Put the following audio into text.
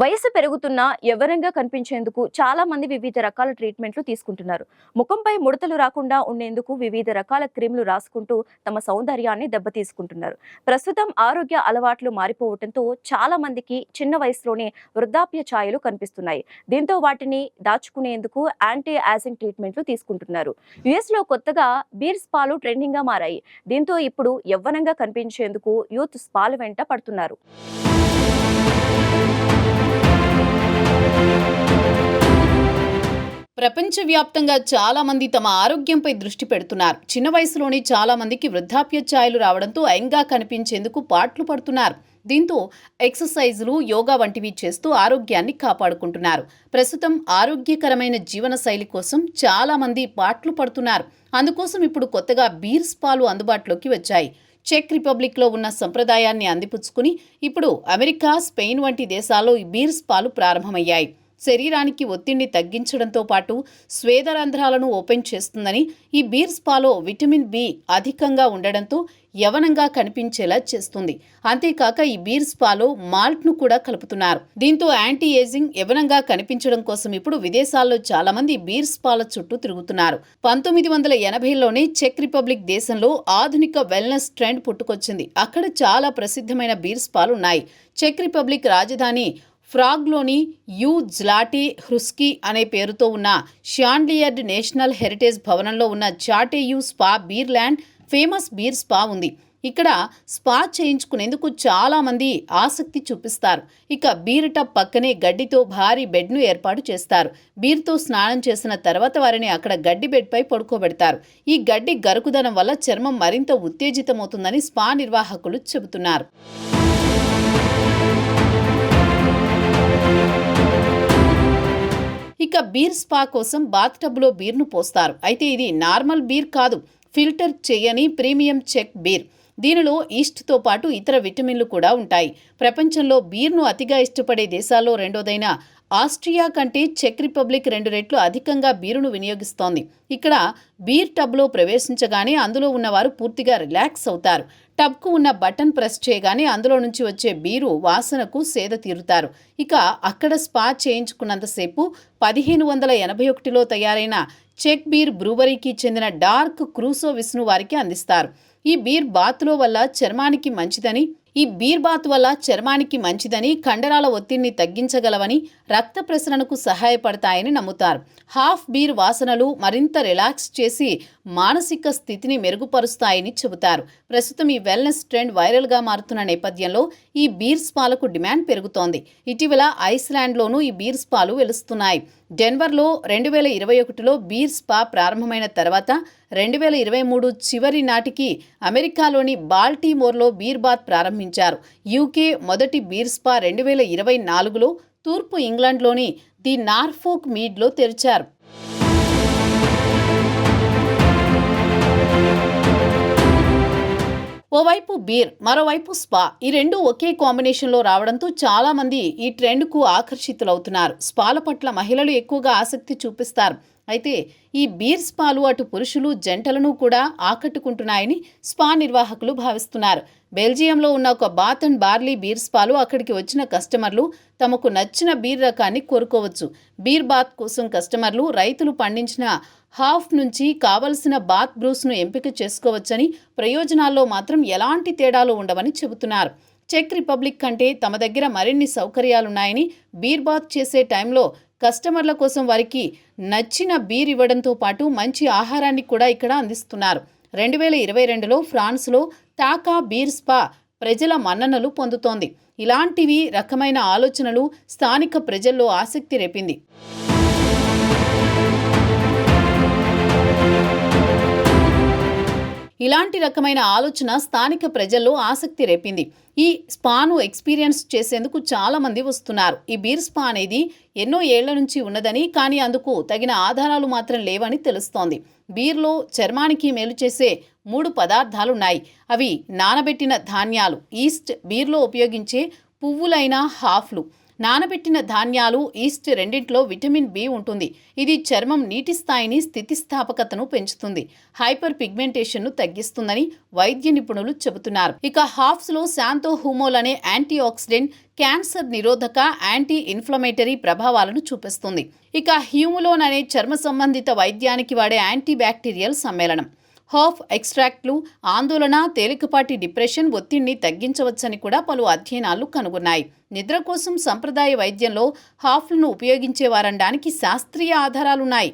వయసు పెరుగుతున్నా ఎవరంగా కనిపించేందుకు చాలా మంది వివిధ రకాల ట్రీట్మెంట్లు తీసుకుంటున్నారు. ముఖంపై ముడతలు రాకుండా ఉండేందుకు వివిధ రకాల క్రీములు రాసుకుంటూ తమ సౌందర్యాన్ని దెబ్బతీసుకుంటున్నారు. ప్రస్తుతం ఆరోగ్య అలవాట్లు మారిపోవడంతో చాలా మందికి చిన్న వయసులోనే వృద్ధాప్య ఛాయలు కనిపిస్తున్నాయి. దీంతో వాటిని దాచుకునేందుకు యాంటీ యాజింగ్ ట్రీట్మెంట్లు తీసుకుంటున్నారు. యుఎస్లో కొత్తగా బీర్ స్పాలు ట్రెండింగ్గా మారాయి. దీంతో ఇప్పుడు యవ్వనంగా కనిపించేందుకు యూత్ స్పాలు వెంట పడుతున్నారు. ప్రపంచవ్యాప్తంగా చాలా మంది తమ ఆరోగ్యంపై దృష్టి పెడుతున్నారు. చిన్న వయసులోనే చాలా మందికి వృద్ధాప్య ఛాయలు రావడంతో యంగా కనిపించేందుకు పాట్లు పడుతున్నారు. దీంతో ఎక్సర్సైజులు యోగా వంటివి చేస్తూ ఆరోగ్యాన్ని కాపాడుకుంటున్నారు. ప్రస్తుతం ఆరోగ్యకరమైన జీవన శైలి కోసం చాలా మంది పాట్లు పడుతున్నారు. అందుకోసం ఇప్పుడు కొత్తగా బీర్ స్పాలు అందుబాటులోకి వచ్చాయి. చెక్ రిపబ్లిక్లో ఉన్న సంప్రదాయాన్ని అందిపుచ్చుకుని ఇప్పుడు అమెరికా స్పెయిన్ వంటి దేశాల్లో ఈ బీర్ స్పాలు ప్రారంభమయ్యాయి. శరీరానికి ఒత్తిడిని తగ్గించడంతో పాటు స్వేదరంధ్రాలను ఓపెన్ చేస్తుందని ఈ బీర్ స్పాలో విటమిన్ బి అధికంగా ఉండడంతో యవనంగా కనిపించేలా చేస్తుంది. అంతేకాక ఈ బీర్ స్పాలో మాల్ట్ను కూడా కలుపుతున్నారు. దీంతో యాంటీ ఏజింగ్ యవనంగా కనిపించడం కోసం ఇప్పుడు విదేశాల్లో చాలా మంది బీర్ స్పాల చుట్టూ తిరుగుతున్నారు. పంతొమ్మిది వందల ఎనభైలోనే చెక్ రిపబ్లిక్ దేశంలో ఆధునిక వెల్నెస్ ట్రెండ్ పుట్టుకొచ్చింది. అక్కడ చాలా ప్రసిద్ధమైన బీర్ స్పాలు ఉన్నాయి చెక్ రిపబ్లిక్ రాజధాని ఫ్రాగ్లోని యూ జ్లాటే హృస్కీ అనే పేరుతో ఉన్న షాండ్లియర్డ్ నేషనల్ హెరిటేజ్ భవనంలో ఉన్న chateau spa beer land famous beer spa ఉంది. ఇక్కడ స్పా చేయించుకునేందుకు చాలామంది ఆసక్తి చూపిస్తారు. ఇక బీర్ టబ్ పక్కనే గడ్డితో భారీ బెడ్ను ఏర్పాటు చేస్తారు. బీర్తో స్నానం చేసిన తర్వాత వారిని అక్కడ గడ్డి బెడ్పై పడుకోబెడతారు. ఈ గడ్డి గరుకుదనం వల్ల చర్మం మరింత ఉత్తేజితమవుతుందని స్పా నిర్వాహకులు చెబుతున్నారు. ఇక బీర్ స్పా కోసం బాత్ టబ్లో బీర్ను పోస్తారు. అయితే ఇది నార్మల్ బీర్ కాదు. ఫిల్టర్ చేయని ప్రీమియం చెక్ బీర్. దీనిలో ఈస్ట్తో పాటు ఇతర విటమిన్లు కూడా ఉంటాయి. ప్రపంచంలో బీర్ను అతిగా ఇష్టపడే దేశాల్లో రెండోదైన ఆస్ట్రియా కంటే చెక్ రిపబ్లిక్ రెండు రెట్లు అధికంగా బీరును వినియోగిస్తోంది. ఇక్కడ బీర్ టబ్లో ప్రవేశించగానే అందులో ఉన్నవారు పూర్తిగా రిలాక్స్ అవుతారు. టబ్కు ఉన్న బటన్ ప్రెస్ చేయగానే అందులో నుంచి వచ్చే బీరు వాసనకు సేద తీరుతారు. ఇక అక్కడ స్పా చేయించుకున్నంతసేపు పదిహేను వందల ఎనభై ఒకటిలో తయారైన చెక్ బీర్ బ్రూవరీకి చెందిన డార్క్ క్రూసో విష్ణు వారికి అందిస్తారు. ఈ బీర్ బాత్లో వల్ల చర్మానికి మంచిదని ఈ బీర్ బాత్ వల్ల చర్మానికి మంచిదని కండరాల ఒత్తిడిని తగ్గించగలవని రక్త ప్రసరణకు సహాయపడతాయని నమ్ముతారు. హాఫ్ బీర్ వాసనలు మరింత రిలాక్స్ చేసి మానసిక స్థితిని మెరుగుపరుస్తాయని చెబుతారు. ప్రస్తుతం ఈ వెల్నెస్ ట్రెండ్ వైరల్గా మారుతున్న నేపథ్యంలో ఈ బీర్ స్పాలకు డిమాండ్ పెరుగుతోంది. ఇటీవల ఐస్లాండ్లోనూ ఈ బీర్ స్పాలు వెలుస్తున్నాయి. డెన్వర్లో రెండు వేల ఇరవై ఒకటిలో బీర్ స్పా ప్రారంభమైన తర్వాత రెండు వేల ఇరవై మూడు చివరి నాటికి అమెరికాలోని బాల్టీమోర్లో బీర్ బాత్ ప్రారంభించారు. యూకే మొదటి బీర్ స్పా రెండు వేల ఇరవై నాలుగులో తూర్పు ఇంగ్లాండ్లోని ది నార్ఫోక్ మీడ్లో తెరిచారు. ఓవైపు బీర్ మరోవైపు స్పా. ఈ రెండు ఒకే కాంబినేషన్లో రావడంతో చాలామంది ఈ ట్రెండ్కు ఆకర్షితులవుతున్నారు. స్పాల పట్ల మహిళలు ఎక్కువగా ఆసక్తి చూపిస్తారు. అయితే ఈ బీర్ స్పాలు అటు పురుషులు జంటలను కూడా ఆకట్టుకుంటున్నాయని స్పా నిర్వాహకులు భావిస్తున్నారు. బెల్జియంలో ఉన్న ఒక బాత్ అండ్ బార్లీ బీర్ స్పాలు అక్కడికి వచ్చిన కస్టమర్లు తమకు నచ్చిన బీర్ రకాన్ని కోరుకోవచ్చు. బీర్ బాత్ కోసం కస్టమర్లు రైతులు పండించిన హాఫ్ నుంచి కావలసిన బాత్ బ్రూస్ను ఎంపిక చేసుకోవచ్చని ప్రయోజనాల్లో మాత్రం ఎలాంటి తేడాలు ఉండవని చెబుతున్నారు. చెక్ రిపబ్లిక్ కంటే తమ దగ్గర మరిన్ని సౌకర్యాలున్నాయని బీర్ బాత్ చేసే టైంలో కస్టమర్ల కోసం వారికి నచ్చిన బీర్ ఇవ్వడంతో పాటు మంచి ఆహారాన్ని కూడా ఇక్కడ అందిస్తున్నారు. రెండు వేల ఇరవై రెండులో ఫ్రాన్స్లో టాకా బీర్ స్పా ప్రజల మన్ననలు పొందుతోంది. ఇలాంటివి రకమైన ఆలోచనలు స్థానిక ప్రజల్లో ఆసక్తి రేపింది. ఇలాంటి రకమైన ఆలోచన స్థానిక ప్రజల్లో ఆసక్తి రేపింది. ఈ స్పాను ఎక్స్పీరియన్స్ చేసేందుకు చాలామంది వస్తున్నారు. ఈ బీర్ స్పా అనేది ఎన్నో ఏళ్ళ నుంచి ఉన్నదని కానీ అందుకు తగిన ఆధారాలు మాత్రం లేవని తెలుస్తోంది. బీర్లో చర్మానికి మేలు చేసే మూడు పదార్థాలున్నాయి. అవి నానబెట్టిన ధాన్యాలు ఈస్ట్ బీర్లో ఉపయోగించే పువ్వులైన హాఫ్లు. నానబెట్టిన ధాన్యాలు ఈస్ట్ రెండింటిలో విటమిన్ బి ఉంటుంది. ఇది చర్మం నీటి స్థాయిని స్థితిస్థాపకతను పెంచుతుంది. హైపర్ పిగ్మెంటేషన్ను తగ్గిస్తుందని వైద్య నిపుణులు చెబుతున్నారు. ఇక హాఫ్స్లో శాంతో హూమోల్ అనే యాంటీ ఆక్సిడెంట్ క్యాన్సర్ నిరోధక యాంటీ ఇన్ఫ్లమేటరీ ప్రభావాలను చూపిస్తుంది. ఇక హ్యూములోన్ అనే చర్మ సంబంధిత వైద్యానికి వాడే యాంటీ బ్యాక్టీరియల్ సమ్మేళనం. హాఫ్ ఎక్స్ట్రాక్ట్లు ఆందోళన తేలికపాటి డిప్రెషన్ ఒత్తిడిని తగ్గించవచ్చని కూడా పలు అధ్యయనాలు కనుగొన్నాయి. నిద్ర కోసం సంప్రదాయ వైద్యంలో హాఫ్లను ఉపయోగించేవారనడానికి శాస్త్రీయ ఆధారాలున్నాయి.